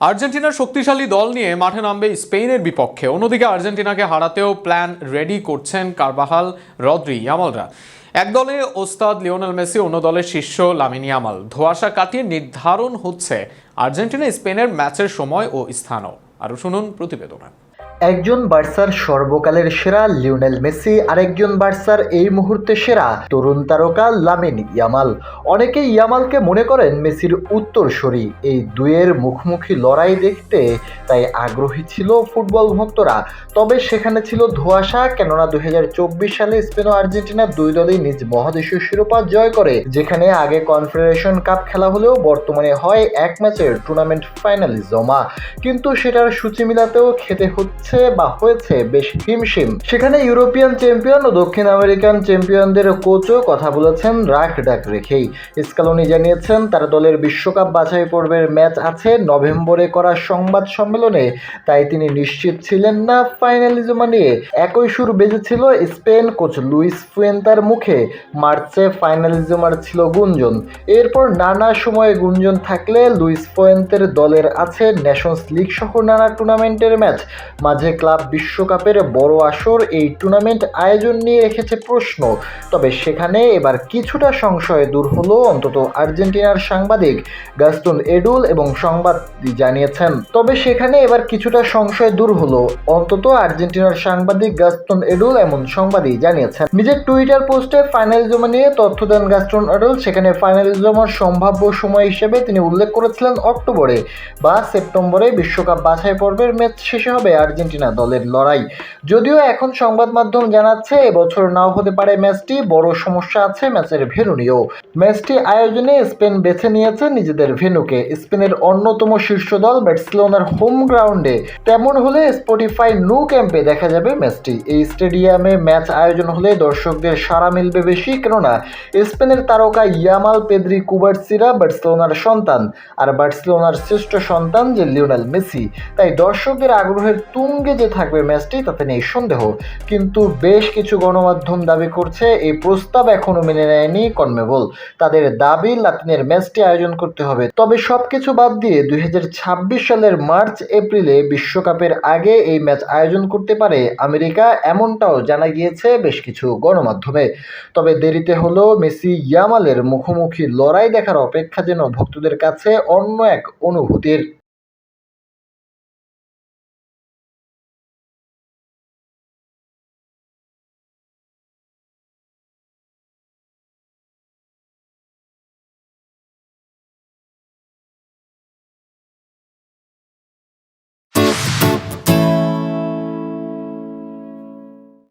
আর্জেন্টিনার শক্তিশালী দল নিয়ে মাঠে নামবে স্পেনের বিপক্ষে। অন্যদিকে আর্জেন্টিনাকে হারাতেও প্ল্যান রেডি করছেন কারবাহাল, রদ্রি, ইয়ামালরা। এক দলে ওস্তাদ লিওনেল মেসি, অন্য দলের শীর্ষ লামিনি আমাল ধোয়াশা কাটিয়ে নির্ধারণ হচ্ছে আর্জেন্টিনা স্পেনের ম্যাচের সময় ও স্থানও। আরও শুনুন প্রতিবেদনে। একজন বার্সার সর্বকালের সেরা লিওনেল মেসি, আরেকজন বার্সার এই মুহূর্তে সেরা তরুণ তারকা লামিন ইয়ামাল। অনেকে ইয়ামালকে মনে করেন মেসির উত্তরসূরি। এই দুয়ের মুখোমুখি লড়াই দেখতে তাই আগ্রহী ছিল ফুটবল ভক্তরা। তবে সেখানে ছিল ধোঁয়াশা, কেননা দুই হাজার চব্বিশ সালে স্পেন ও আর্জেন্টিনা দুই দলই নিজ মহাদেশীয় শিরোপা জয় করে, যেখানে আগে কনফেডারেশন কাপ খেলা হলেও বর্তমানে হয় এক ম্যাচের টুর্নামেন্ট ফাইনালি জমা। কিন্তু সেটার সূচি মিলাতেও খেতে হচ্ছে বা হয়েছে বেশ হিমশিম। সেখানে ইউরোপিয়ান চ্যাম্পিয়ন ও দক্ষিণ আমেরিকান চ্যাম্পিয়নদের কোচও কথা বলেছেন রাখ ডাক রেখেই। স্কালোনি জানিয়েছেন, তার দলের বিশ্বকাপ বাছাই পর্বের ম্যাচ আছে নভেম্বরে করা সংবাদ সম্মেলনে। তাই তিনি নিশ্চিত ছিলেন না ফাইনালিজমা নিয়ে। একই সুর বেজেছিল স্পেন কোচ লুইস ফুয়েন্তার মুখে। মার্চে ফাইনালিজমার ছিল গুঞ্জন। এরপর নানা সময়ে গুঞ্জন থাকলে লুইস ফুয়েন্তের দলের আছে নেশনস লিগ সহ নানা টুর্নামেন্টের ম্যাচ। মাঝে ক্লাব বিশ্বকাপের বড় আসর এই টুর্নামেন্ট আয়োজন নিয়ে রেখেছে প্রশ্ন। তবে সেখানে এবার কিছুটা সংশয় দূর হলো অন্তত আর্জেন্টিনার সাংবাদিক গাস্টন এডুল এবং সংবাদ জানিয়েছেন। তবে সেখানে এবার কিছুটা সংশয় দূর হলো। অন্তত আর্জেন্টিনার সাংবাদিক গাস্টন এডুল এমন সংবাদই জানিয়েছেন। নিজের টুইটার পোস্টে ফাইনাল জমা নিয়ে তথ্য দেন গাস্টন এডুল। সেখানে ফাইনাল জমার সম্ভাব্য সময় হিসেবে তিনি উল্লেখ করেছিলেন অক্টোবরে। বা সেপ্টেম্বরে বিশ্বকাপ বাছাই পর্বের ম্যাচ শেষে হবে আর্জেন্টিনা। দলের লড়াই। যদিও এখন সংবাদ মাধ্যম জানাচ্ছে, এবছর নাও হতে পারে ম্যাচটি, বড় সমস্যা আছে ম্যাচের ভেন্যু নিয়েও ম্যাচটি আয়োজনে স্পেন বেছে নিয়েছে নিজেদের ভেন্যুকে। স্পেনের অন্যতম শীর্ষ দল বার্সেলোনার হোম গ্রাউন্ডে। তেমন হলে স্পটিফাই নো ক্যাম্পে দেখা যাবে ম্যাচটি। এই স্টেডিয়ামে ম্যাচ আয়োজন হলে দর্শকদের সাড়া মিলবে বেশি, কেননা স্পেনের তারকা ইয়ামাল পেদ্রি কুবার্সিরা বার্সেলোনার সন্তান, আর বার্সেলোনার শ্রেষ্ঠ সন্তান যে লিওনেল মেসি। তাই দর্শকদের আগ্রহের তুঙ্গে যে থাকবে ম্যাচটি, তাতে নেই সন্দেহ। কিন্তু বেশ কিছু গণমাধ্যম দাবি করছে, এই প্রস্তাব এখনও মেনে নেয়নি কনমেবল। তাদের দাবি, লাতিনের ম্যাচটি আয়োজন করতে হবে। তবে সব কিছু বাদ দিয়ে দু হাজার ছাব্বিশ সালের মার্চ, এপ্রিলে বিশ্বকাপের আগে এই ম্যাচ আয়োজন করতে পারে আমেরিকা, এমনটাও জানা গিয়েছে বেশ কিছু গণমাধ্যমে। তবে দেরিতে হলেও মেসি ইয়ামালের মুখোমুখি লড়াই দেখার অপেক্ষা যেন ভক্তদের কাছে অন্য এক অনুভূতির।